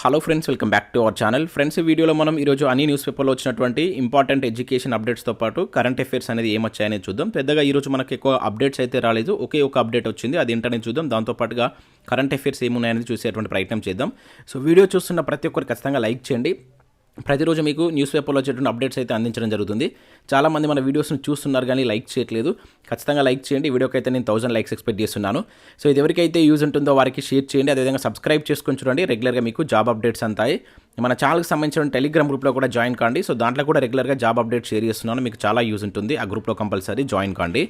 Hello friends welcome back to our channel friends ఈ వీడియోలో మనం ఈరోజు అన్ని న్యూస్ పేపర్లో వచ్చినటువంటి ఇంపార్టెంట్ ఎడ్యుకేషన్ అప్డేట్స్తో పాటు కరెంట్ అఫైర్స్ అనేది ఏమొచ్చాయని చూద్దాం. పెద్దగా ఈరోజు మనకి ఎక్కువ అప్డేట్స్ అయితే రాలేదు. ఒకే ఒక అప్డేట్ వచ్చింది. అది ఏంటనేది చూద్దాం. దాంతోపాటుగా కరెంట్ అఫైర్స్ ఏమున్నాయనేది చూసేటువంటి ప్రయత్నం చేద్దాం. సో వీడియో చూస్తున్న ప్రతి ఒక్కరు ఖచ్చితంగా లైక్ చేయండి. ప్రతిరోజు మీకు న్యూస్ పేపర్లో వచ్చేటువంటి అప్డేట్స్ అయితే అందించడం జరుగుతుంది. చాలామంది మన వీడియోస్ని చూస్తున్నారు కానీ లైక్ చేయట్లేదు. ఖచ్చితంగా లైక్ చేయండి. ఈ వీడియోకి అయితే నేను థౌసండ్ లైక్స్ ఎక్స్పెక్ట్ చేస్తున్నాను. సో ఇది ఎవరికైతే యూజ్ ఉంటుందో వారికి షేర్ చేయండి. అదేవిధంగా సబ్స్క్రైబ్ చేసుకొని చూడండి. రెగ్యులర్గా మీకు జాబ్ అప్డేట్స్ అంతాయి. మన ఛానల్కి సంబంధించిన టెలిగ్రామ్ గ్రూప్లో కూడా జాయిన్ కాండి. సో దాంట్లో కూడా రెగ్యులర్గా జాబ్ అప్డేట్ షేర్ చేస్తున్నాను. మీకు చాలా యూజ్ ఉంటుంది. ఆ గ్రూప్లో కంపల్సరీ జాయిన్ కాండి.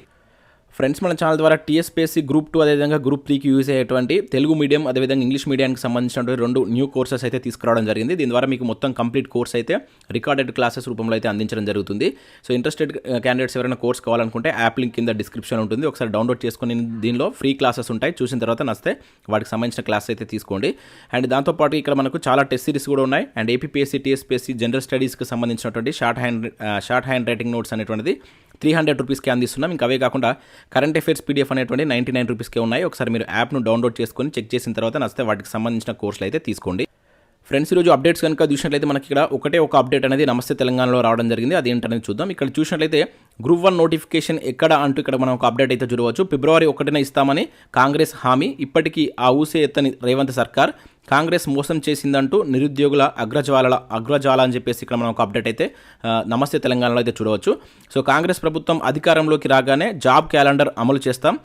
ఫ్రెండ్స్ మన ఛానల్ ద్వారా టీఎస్పీఎస్సీ గ్రూప్ టూ అదేవిధంగా గ్రూప్ త్రీకి యూజ్ అయ్యేటువంటి తెలుగు మీడియం అదేవిధంగా ఇంగ్లీష్ మీడియానికి సంబంధించినటువంటి రెండు న్యూ కోర్సెస్ అయితే తీసుకురావడం జరిగింది. దీని ద్వారా మీకు మొత్తం కంప్లీట్ కోర్స్ అయితే రికార్డెడ్ క్లాసెస్ రూపంలో అయితే అందించడం జరుగుతుంది. సో ఇంట్రెస్టెడ్ క్యాండిడేట్స్ ఎవరైనా కోర్స్ కావాలనుకుంటే యాప్ లింక్ కింద డిస్క్రిప్షన్ ఉంటుంది. ఒకసారి డౌన్లోడ్ చేసుకుని దీనిలో ఫ్రీ క్లాసెస్ ఉంటాయి. చూసిన తర్వాత నస్తే వాటికి సంబంధించిన క్లాస్ అయితే తీసుకోండి. అండ్ దాంతోపాటు ఇక్కడ మనకు చాలా టెస్ట్ సిరీస్ కూడా ఉన్నాయి. అండ్ ఏపీఎస్సీ టీఎస్పీఎస్సీ జనరల్ స్టడీస్కి సంబంధించినటువంటి short hand short hand writing notes అనేటువంటిది త్రీ హండ్రెడ్ రూపీస్కి అందిస్తున్నాం. ఇంకా అవే కాకుండా కరెంట్ అఫైర్స్ పీడిఎఫ్ అనేటువంటి నైంటీ నైన్ రూపీస్కే ఉన్నాయి. ఒకసారి మీరు యాప్ను డౌన్లోడ్ చేసుకొని చెక్ చేసిన తర్వాత నచ్చితే వాటికి సంబంధించిన కోర్సులు అయితే తీసుకోండి. ఫ్రెండ్స్ ఈరోజు అప్డేట్స్ కనుక చూసినట్లయితే మనకి ఇక్కడ ఒకటే ఒక అప్డేట్ అనేది నమస్తే తెలంగాణలో రావడం జరిగింది. అది ఏంటనేది చూద్దాం. ఇక్కడ చూసినట్లయితే గ్రూప్ వన్ నోటిఫికేషన్ ఎక్కడ అంటూ ఇక్కడ మనం ఒక అప్డేట్ అయితే చూడవచ్చు. ఫిబ్రవరి ఒకటిన ఇస్తామని కాంగ్రెస్ హామీ. ఇప్పటికీ ఆ ఊసే ఎత్తని రేవంత్ సర్కార్ కాంగ్రెస్ మోసం చేసిందంటూ నిరుద్యోగుల అగ్రజాల అగ్రజ్వాల అని చెప్పేసి ఇక్కడ మనం ఒక అప్డేట్ అయితే నమస్తే తెలంగాణలో అయితే చూడవచ్చు. సో కాంగ్రెస్ ప్రభుత్వం అధికారంలోకి రాగానే జాబ్ క్యాలెండర్ అమలు చేస్తాం.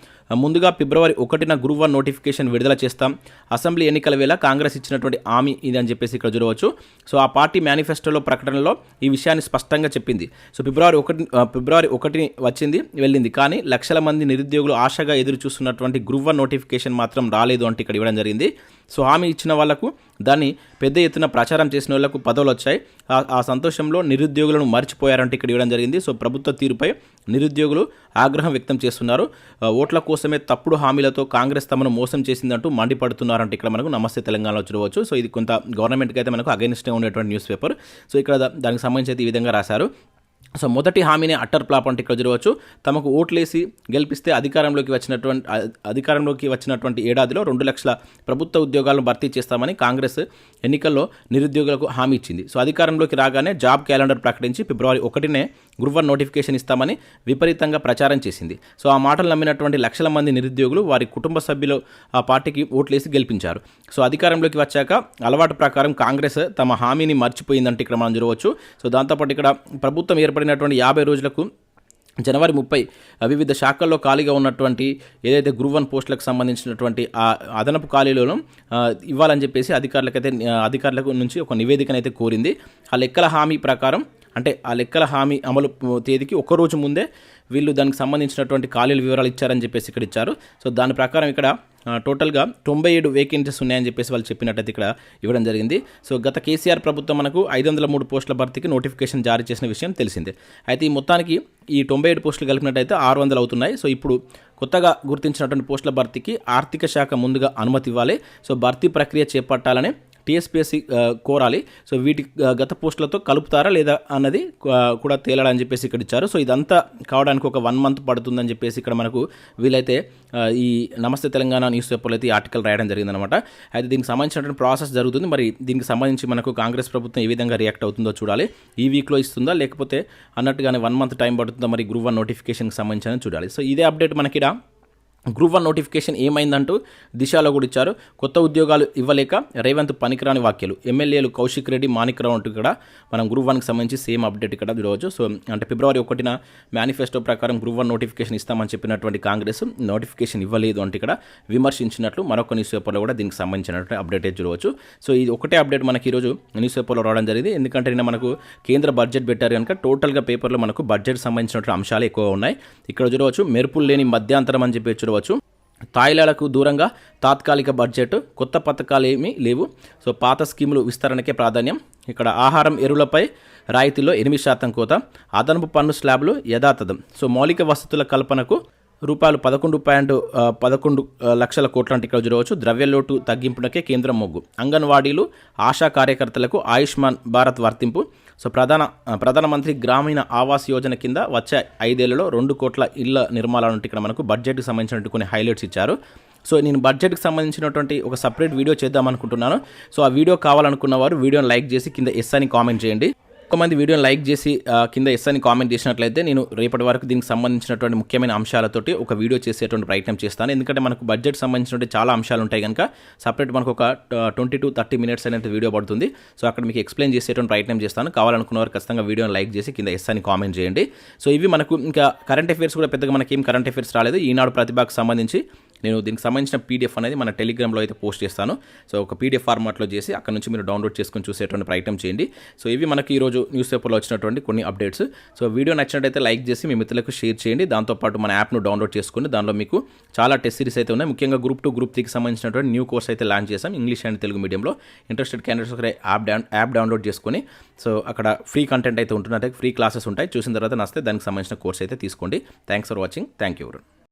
ముందుగా ఫిబ్రవరి ఒకటిన గురువారం నోటిఫికేషన్ విడుదల చేస్తాం. అసెంబ్లీ ఎన్నికల వేళ కాంగ్రెస్ ఇచ్చినటువంటి హామీ ఇది అని చెప్పేసి ఇక్కడ చూడవచ్చు. సో ఆ పార్టీ మేనిఫెస్టోలో ప్రకటనలో ఈ విషయాన్ని స్పష్టంగా చెప్పింది. సో ఫిబ్రవరి ఒకటి ఫిబ్రవరి ఒకటి వచ్చింది వెళ్ళింది. కానీ లక్షల మంది నిరుద్యోగులు ఆశగా ఎదురు చూస్తున్నటువంటి గ్రూప్ నోటిఫికేషన్ మాత్రం రాలేదు అంటే ఇక్కడ ఇవ్వడం జరిగింది. సో హామీ ఇచ్చిన వాళ్ళకు దాన్ని పెద్ద ఎత్తున ప్రచారం చేసిన వాళ్ళకు పదవులు వచ్చాయి. ఆ- సంతోషంలో నిరుద్యోగులను మర్చిపోయారంటే ఇక్కడ ఇవ్వడం జరిగింది. సో ప్రభుత్వ తీరుపై నిరుద్యోగులు ఆగ్రహం వ్యక్తం చేస్తున్నారు. ఓట్ల కోసమే తప్పుడు హామీలతో కాంగ్రెస్ తమను మోసం చేసిందంటూ మండిపడుతున్నారంటే ఇక్కడ మనకు నమస్తే తెలంగాణలో చూడవచ్చు. సో ఇది కొంత గవర్నమెంట్కి అయితే మనకు అగైనిస్ట్గా ఉండేటువంటి న్యూస్ పేపర్. సో ఇక్కడ దానికి సంబంధించి అయితే ఈ విధంగా రాశారు. సో మొదటి హామీనే అట్టర్ ప్లాప్ అంటే ఇక్కడ చూడవచ్చు తమకు ఓట్లేసి గెలిపిస్తే అధికారంలోకి వచ్చినటువంటి అధికారంలోకి వచ్చినటువంటి ఏడాదిలో రెండు లక్షల ప్రభుత్వ ఉద్యోగాలను భర్తీ చేస్తామని కాంగ్రెస్ ఎన్నికల్లో నిరుద్యోగులకు హామీ ఇచ్చింది. సో అధికారంలోకి రాగానే జాబ్ క్యాలెండర్ ప్రకటించి ఫిబ్రవరి ఒకటినే గురువారం నోటిఫికేషన్ ఇస్తామని విపరీతంగా ప్రచారం చేసింది. సో ఆ మాటలు నమ్మినటువంటి లక్షల మంది నిరుద్యోగులు వారి కుటుంబ సభ్యులు ఆ పార్టీకి ఓట్లేసి గెలిపించారు. సో అధికారంలోకి వచ్చాక అలవాటు ప్రకారం కాంగ్రెస్ తమ హామీని మర్చిపోయిందంటే ఇక్కడ మనం చూడవచ్చు. సో దాంతోపాటు ఇక్కడ ప్రభుత్వం ఏర్పడినటువంటి యాభై రోజులకు జనవరి ముప్పై వివిధ శాఖల్లో ఖాళీగా ఉన్నటువంటి ఏదైతే గ్రూప్ వన్ పోస్టులకు సంబంధించినటువంటి ఆ అదనపు ఖాళీలను ఇవ్వాలని చెప్పేసి అధికారులకైతే అధికారులకు నుంచి ఒక నివేదికనైతే కోరింది. ఆ లెక్కల హామీ ప్రకారం అంటే ఆ లెక్కల హామీ అమలు తేదీకి ఒక్కరోజు రోజు ముందే వీళ్ళు దానికి సంబంధించినటువంటి ఖాళీల వివరాలు ఇచ్చారని చెప్పేసి ఇక్కడ ఇచ్చారు. సో దాని ప్రకారం ఇక్కడ టోటల్గా తొంభై ఏడు వేకెన్సీస్ ఉన్నాయని చెప్పేసి వాళ్ళు చెప్పినట్టయితే ఇక్కడ ఇవ్వడం జరిగింది. సో గత కేసీఆర్ ప్రభుత్వం మనకు ఐదు వందల మూడు పోస్టుల భర్తీకి నోటిఫికేషన్ జారీ చేసిన విషయం తెలిసిందే. అయితే ఈ మొత్తానికి ఈ తొంభై ఏడు పోస్టులు కలిపినట్టయితే ఆరు వందలు అవుతున్నాయి. సో ఇప్పుడు కొత్తగా గుర్తించినటువంటి పోస్టుల భర్తీకి ఆర్థిక శాఖ ముందుగా అనుమతి ఇవ్వాలి. సో భర్తీ ప్రక్రియ చేపట్టాలని టీఎస్పీఎస్సీ కోరాలి. సో వీటి గత పోస్టులతో కలుపుతారా లేదా అన్నది కూడా తేలాడని చెప్పేసి ఇక్కడ ఇచ్చారు. సో ఇదంతా కావడానికి ఒక వన్ మంత్ పడుతుందని చెప్పేసి ఇక్కడ మనకు వీలైతే ఈ నమస్తే తెలంగాణ న్యూస్ పేపర్లో అయితే ఆర్టికల్ రాయడం జరిగిందనమాట అయితే దీనికి సంబంధించినటువంటి ప్రాసెస్ జరుగుతుంది. మరి దీనికి సంబంధించి మనకు కాంగ్రెస్ ప్రభుత్వం ఏ విధంగా రియాక్ట్ అవుతుందో చూడాలి. ఈ వీక్లో ఇస్తుందా లేకపోతే అన్నట్టుగానే వన్ మంత్ టైం పడుతుందా మరి గ్రూప్ వన్ నోటిఫికేషన్కి సంబంధించిన చూడాలి. సో ఇదే అప్డేట్ మనకి ఇక్కడ గ్రూప్ వన్ నోటిఫికేషన్ ఏమైందంటూ దిశలో కూడా ఇచ్చారు. కొత్త ఉద్యోగాలు ఇవ్వలేక రేవంత్ పనికిరాని వ్యాఖ్యలు. ఎమ్మెల్యేలు కౌశిక్ రెడ్డి మాణిక్రావు అంటూ ఇక్కడ మనం గ్రూప్ వన్కి సంబంధించి సేమ్ అప్డేట్ ఇక్కడ చూడవచ్చు సో అంటే ఫిబ్రవరి ఒకటిన మేనిఫెస్టో ప్రకారం గ్రూప్ వన్ నోటిఫికేషన్ ఇస్తామని చెప్పినటువంటి కాంగ్రెస్ నోటిఫికేషన్ ఇవ్వలేదు అంటే ఇక్కడ విమర్శించినట్లు మరొక న్యూస్ పేపర్లో కూడా దీనికి సంబంధించినటువంటి అప్డేట్ చూడవచ్చు. సో ఇది ఒకటే అప్డేట్ మనకి ఈరోజు న్యూస్ పేపర్లో రావడం జరిగింది. ఎందుకంటే నిన్న మనకు కేంద్ర బడ్జెట్ పెట్టారు కనుక టోటల్గా పేపర్లో మనకు బడ్జెట్ సంబంధించినటువంటి అంశాలు ఎక్కువ ఉన్నాయి. ఇక్కడ చూడవచ్చు మెరుపులు లేని మధ్యాంతరం అని చెప్పి చూడవచ్చు. తాయిలాలకు దూరంగా తాత్కాలిక బడ్జెట్ కొత్త పథకాలు ఏమీ లేవు. సో పాత స్కీములు విస్తరణకే ప్రాధాన్యం. ఇక్కడ ఆహారం ఎరువులపై రాయితీలో ఎనిమిది శాతం కోత అదనపు పన్ను స్లాబ్లు యథాతథం. సో మౌలిక వసతుల కల్పనకు రూపాయలు పదకొండు పాయింట్ పదకొండు లక్షల కోట్లంటే ఇక్కడ చూడవచ్చు. ద్రవ్యలోటు తగ్గింపునకే కేంద్రం మొగ్గు. అంగన్వాడీలు ఆశా కార్యకర్తలకు ఆయుష్మాన్ భారత్ వర్తింపు. సో ప్రధాన ప్రధానమంత్రి గ్రామీణ ఆవాస్ యోజన కింద వచ్చే ఐదేళ్ళలో రెండు కోట్ల ఇళ్ళ నిర్మాణాలు ఇక్కడ మనకు బడ్జెట్కి సంబంధించినటువంటి కొన్ని హైలైట్స్ ఇచ్చారు. సో నేను బడ్జెట్కి సంబంధించినటువంటి ఒక సపరేట్ వీడియో చేద్దాం అనుకుంటున్నాను సో ఆ వీడియో కావాలనుకున్న వారు వీడియోని లైక్ చేసి కింద ఎస్ అని కామెంట్ చేయండి. కొంతమంది వీడియోని లైక్ చేసి కింద ఎస్ అని కామెంట్ చేసినట్లయితే నేను రేపటి వరకు దీనికి సంబంధించినటువంటి ముఖ్యమైన అంశాలతోటి ఒక వీడియో చేసేటువంటి ప్రయత్నం చేస్తాను. ఎందుకంటే మనకు బడ్జెట్ సంబంధించినటువంటి చాలా అంశాలు ఉంటాయి కనుక సపరేట్ మనకు ఒక ట్వంటీ టు థర్టీ మినిట్స్ అనేది వీడియో పడుతుంది. సో అక్కడ మీకు ఎక్స్ప్లెయిన్ చేసేటువంటి ప్రయత్నం చేస్తాను. కావాలనుకున్న వారు ఖచ్చితంగా వీడియోని లైక్ చేసి కింద ఎస్ అని కామెంట్ చేయండి. సో ఇవి మనకు ఇంకా కరెంట్ అఫైర్స్ కూడా పెద్దగా మనకి ఏం కరెంట్ అఫేర్స్ రాలేదు. ఈనాడు ప్రతిభకు సంబంధించి నేను దీనికి సంబంధించిన పీడిఎఫ్ అనేది మన టెలిగ్రామ్లో అయితే పోస్ట్ చేస్తాను. సో ఒక పీడిఎఫ్ ఫార్మాట్లో చేసి అక్కడ నుంచి మీరు డౌన్లోడ్ చేసుకొని చూసేటువంటి ప్రయత్నం చేయండి. సో ఇవి మనకి ఈరోజు న్యూస్ పేపర్లో వచ్చినటువంటి కొన్ని అప్డేట్స్ సో వీడియో నచ్చినట్టయితే లైక్ చేసి మీ మిత్రులకు షేర్ చేయండి. దాంతోపాటు మన యాప్ను డౌన్లోడ్ చేసుకుని దానిలో మీకు చాలా టెస్ట్ సిరీస్ అయితే ఉన్నాయి. ముఖ్యంగా గ్రూప్ టూ గ్రూప్ త్రీకి సంబంధించినటువంటి న్యూ కోర్స్ అయితే లాంచ్ చేశాం ఇంగ్లీష్ అండ్ తెలుగు మీడియంలో ఇంట్రెస్టెడ్ క్యాండిడేట్స్ ఒకరే యాప్ డౌన్ యాప్ డౌన్లోడ్ చేసుకొని సో అక్కడ ఫ్రీ కంటెంట్ అయితే ఉంటుంది అంటే ఫ్రీ క్లాసెస్ ఉంటాయి. చూసిన తర్వాత నస్తే దానికి సంబంధించిన కోర్స్ అయితే తీసుకోండి. Thanks for watching thank you